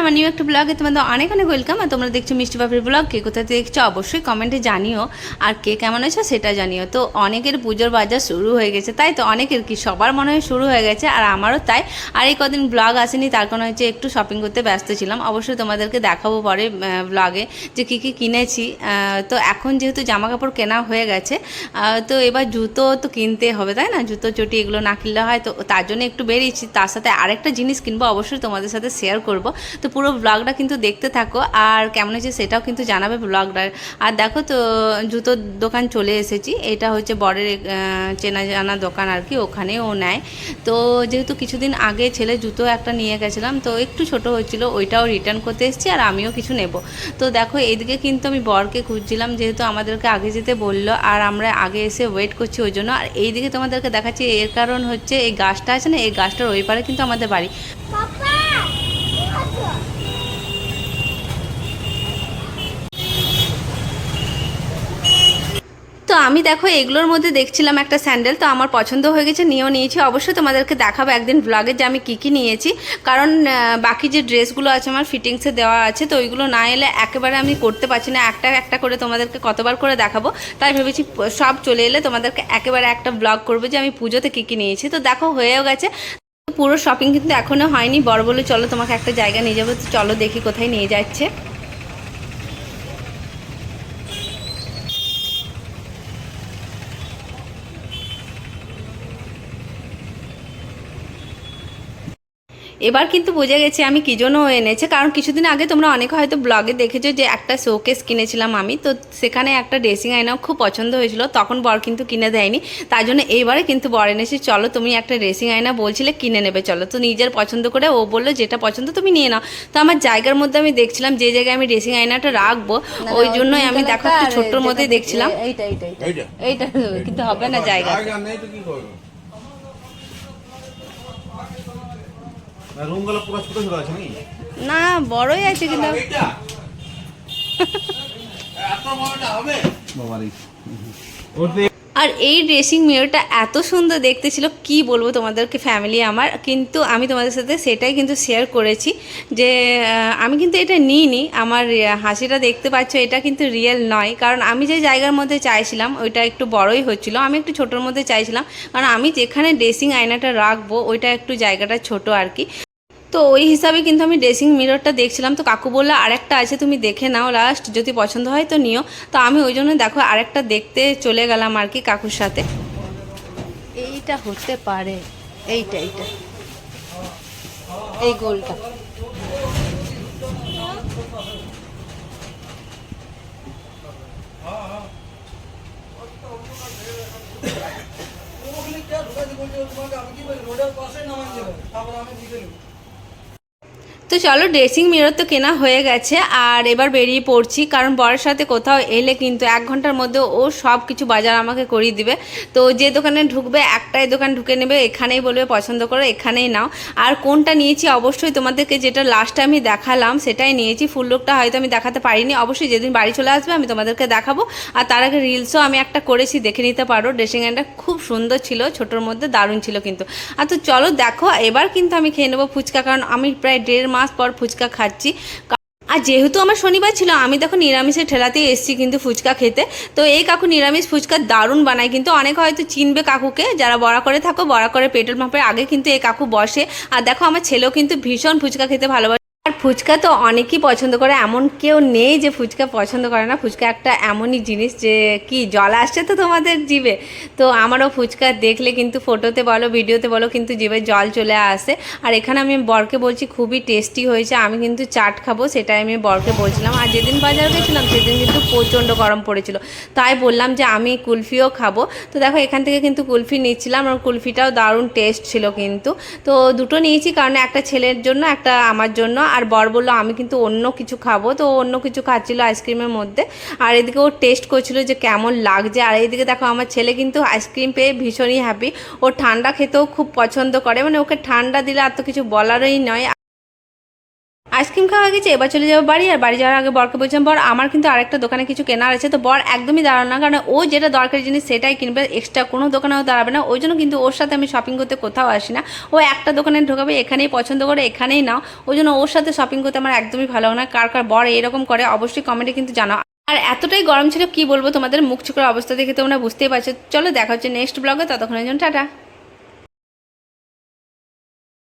আমার নিউ একটা ব্লগে তোমাদের অনেক অনেক ওয়েলকাম আর তোমরা দেখছ মিষ্টি বাপের ব্লগ কে কোথা থেকে দেখছ অবশ্যই কমেন্টে জানিও, আর কে কেমন আছে সেটা জানিও। তো অনেকের পুজোর বাজার শুরু হয়ে গেছে, তাই তো অনেকের কি সবার মনে হয় শুরু হয়ে গেছে, আর আমারও তাই। আর এই কদিন ব্লগ আসেনি, তার কারণ হচ্ছে একটু শপিং করতে ব্যস্ত ছিলাম। অবশ্যই তোমাদেরকে দেখাবো পরে ব্লগে যে কী কী কিনেছি। তো এখন যেহেতু জামা কাপড় কেনা হয়ে গেছে তো এবার জুতো তো কিনতে হবে, তাই না? জুতো, চটি এগুলো না কিনলে হয়, তো তার জন্য একটু বেরিয়েছি। তার সাথে আরেকটা জিনিস কিনবো, অবশ্যই তোমাদের সাথে শেয়ার করব। তো পুরো ব্লগটা কিন্তু দেখতে থাকো। আর কেমন হয়েছে সেটাও কিন্তু জানাবে ব্লগটা আর দেখো তো, জুতোর দোকান চলে এসেছি। এটা হচ্ছে বরের চেনা জানা দোকান আর কি ওখানে ও নেয়। তো যেহেতু কিছুদিন আগে ছেলে জুতো একটা নিয়ে গেছিলাম, তো একটু ছোট হয়েছিল, ওইটাও রিটার্ন করতে এসেছি আর আমিও কিছু নেব। তো দেখো এইদিকে কিন্তু আমি বরকে খুঁজছিলাম, যেহেতু আমাদেরকে আগে যেতে বলল, আর আমরা আগে এসে ওয়েট করছি ওই জন্য। আর এইদিকে তোমাদেরকে দেখাচ্ছি, এর কারণ হচ্ছে এই গাছটা আছে না, এই গাছটার ওই পারে কিন্তু আমাদের বাড়ি। তো আমি দেখো এগুলোর মধ্যে দেখছিলাম একটা স্যান্ডেল, তো আমার পছন্দ হয়ে গেছে, নিয়েও নিয়েছি। অবশ্যই তোমাদেরকে দেখাবো একদিন ব্লগে যে আমি কী কী নিয়েছি। কারণ বাকি যে ড্রেসগুলো আছে আমার ফিটিংসে দেওয়া আছে, তো ওইগুলো না এলে একেবারে আমি করতে পারছি না। একটা একটা করে তোমাদেরকে কতবার করে দেখাবো, তাই ভেবেছি সব চলে এলে তোমাদেরকে একেবারে একটা ব্লগ করব যে আমি পুজোতে কী কী নিয়েছি। তো দেখো, হয়েও গেছে। পুরো শপিং কিন্তু এখনও হয়নি। বড় বলে চলো তোমাকে একটা জায়গা নিয়ে যাব চলো দেখি কোথায় নিয়ে যাচ্ছে। এবার কিন্তু বুঝে গেছি আমি কী জন্য এনেছে। কারণ কিছুদিন আগে তোমরা অনেকে হয়তো ব্লগে দেখেছ যে একটা শোকেস কিনেছিলাম আমি। তো সেখানে একটা ড্রেসিং আয়নাও খুব পছন্দ হয়েছিল। তখন বর কিন্তু কিনে দেয়নি। তাই জন্য এইবারে কিন্তু বর এনেছে চলো তুমি একটা ড্রেসিং আয়না বলছিলে কিনে নেবে চলো। তো নিজের পছন্দ করে ও বলল যেটা পছন্দ তুমি নিয়ে নাও। তো আমার জায়গার মধ্যে আমি দেখছিলাম যে জায়গায় আমি ড্রেসিং আয়নাটা রাখব ওই জন্যই আমি দেখো একটু ছোট্টর মধ্যে দেখছিলাম। এইটা এইটা এইটা। এইটা। এইটা কিন্তু হবে না জায়গা না রুম পুরো ছোট ছোট আছে না বড়ই আছে কিন্তু। এইটা। এত বড়টা হবে? বাবারি। ওতে আর এই ড্রেসিং মিররটা এত সুন্দর দেখতে ছিল কি বলব তোমাদেরকে ফ্যামিলি আমার কিন্তু আমি তোমাদের সাথে সেটাই কিন্তু শেয়ার করেছি যে আমি কিন্তু এটা নিইনি আমার হাসিটা দেখতে পাচ্ছ এটা কিন্তু রিয়েল নয়। কারণ আমি যে জায়গার মধ্যে চাইছিলাম ওইটা একটু বড়ই হচ্ছিল। আমি একটু ছোটোর মধ্যে চাইছিলাম কারণ আমি যেখানে ড্রেসিং আয়নাটা রাখব ওইটা একটু জায়গাটা ছোট আর কি। তো ওই হিসাবে কিন্তু আমি ড্রেসিং মিররটা দেখছিলাম। তো কাকু বলল আরেকটা আছে তুমি দেখে নাও লাস্ট যদি পছন্দ হয় তো নিও। তো আমি ওই জন্য দেখো আরেকটা দেখতে চলে গেলাম আর কি কাকুর সাথে। এইটা হতে পারে। এইটা এইটা। এই গোলটা। তো চলো ড্রেসিং মিরর তো কেনা হয়ে গেছে, আর এবার বেরিয়ে পড়ছি, কারণ বরের সাথে কোথাও এলে কিন্তু এক ঘণ্টার মধ্যে ও সব কিছু বাজার আমাকে করিয়ে দিবে। তো যে দোকানে ঢুকবে, একটাই দোকান ঢুকে নেবে, এখানেই বলবে পছন্দ করো, এখানেই নাও। আর কোনটা নিয়েছি অবশ্যই তোমাদেরকে যেটা লাস্ট আমি দেখালাম, সেটাই নিয়েছি। ফুল লুকটা হয়তো আমি দেখাতে পারিনি, অবশ্যই যেদিন বাড়ি চলে আসবে আমি তোমাদেরকে দেখাবো। আর তার আগে রিলসও আমি একটা করেছি, দেখে নিতে পারো। ড্রেসিং আয়নাটা খুব সুন্দর ছিল, ছোটোর মধ্যে দারুণ ছিল কিন্তু। আর তো চলো দেখো, এবার কিন্তু আমি খেয়ে নেব ফুচকা, কারণ আমি প্রায় দেড় মাস পর ফুচকা খাচ্ছি। আর যেহেতু আমার শনিবার ছিল, আমি তখন নিরামিষের ঠেলাতেই এসেছি কিন্তু ফুচকা খেতে। তো এই কাকু নিরামিষ ফুচকা দারুণ বানায় কিন্তু অনেক হয়তো চিনবে কাকুকে, যারা বড়া করে থাকো, বড়া করে পেট্রোল পাম্পের আগে কিন্তু এই কাকু বসে। আর দেখো আমার ছেলেও কিন্তু ভীষণ ফুচকা খেতে ভালোবাসে। ফুচকা তো অনেকেই পছন্দ করে, এমন কেউ নেই যে ফুচকা পছন্দ করে না। ফুচকা একটা এমনই জিনিস যে, কি জল আসছে তো তোমাদের জিভে? তো আমারও ফুচকা দেখলে কিন্তু ফটোতে বলো, ভিডিওতে বলো, কিন্তু জিভে জল চলে আসে। আর এখানে আমি বরকে বলছি, খুবই টেস্টি হয়েছে, আমি কিন্তু চাট খাব, সেটাই আমি বরকে বলছিলাম। আর যেদিন বাজার গেছিলাম, সেদিন কিন্তু প্রচণ্ড গরম পড়েছিল। তাই বললাম যে, আমি কুলফিও খাব। তো দেখো, এখান থেকে কিন্তু কুলফি নিচ্ছিলাম, আর কুলফিটাও দারুণ টেস্ট ছিল কিন্তু। তো দুটো নিয়েছি, কারণ একটা ছেলের জন্য, একটা আমার জন্য। আর বর বলল, আমি কিন্তু অন্য কিছু খাব। তো অন্য কিছু খাচ্ছিলো আইসক্রিমের মধ্যে। আর এদিকে ও টেস্ট করছিল যে কেমন লাগছে। আর এইদিকে দেখো, আমার ছেলে কিন্তু আইসক্রিম পেয়ে ভীষণই হ্যাপি ও ঠান্ডা খেতেও খুব পছন্দ করে। মানে ওকে ঠান্ডা দিলে আর তো কিছু বলারই নয়। আইসক্রিম খাওয়া গেছে, এবার চলে যাব বাড়ি, আর বাড়ি যাওয়ার আগে বরকে বলছিলাম, বর, আমার কিন্তু আরেকটা দোকানে কিছু কেনার আছে। তো বর একদমই দাঁড়ানো না, কারণ ও যেটা দরকারি জিনিস সেটাই কিনবে এক্সট্রা কোনো দোকানেও দাঁড়াবে না। ওই জন্য কিন্তু ওর সাথে আমি শপিং করতে কোথাও আসি না। ও একটা দোকানে ঢোকাবে, এখানেই পছন্দ করে, এখানেই নাও। ওই জন্য ওর সাথে শপিং করতে আমার একদমই ভালো না। কার কার বর এরকম করে, অবশ্যই কমেন্টে কিন্তু জানাও। আর এতটাই গরম ছিল, কি বলব তোমাদের? মুখ চুকর অবস্থা দেখে তোমরা বুঝতেই পারছ। চলো দেখা হচ্ছে নেক্সট ব্লগে ততক্ষণের জন্য টাটা।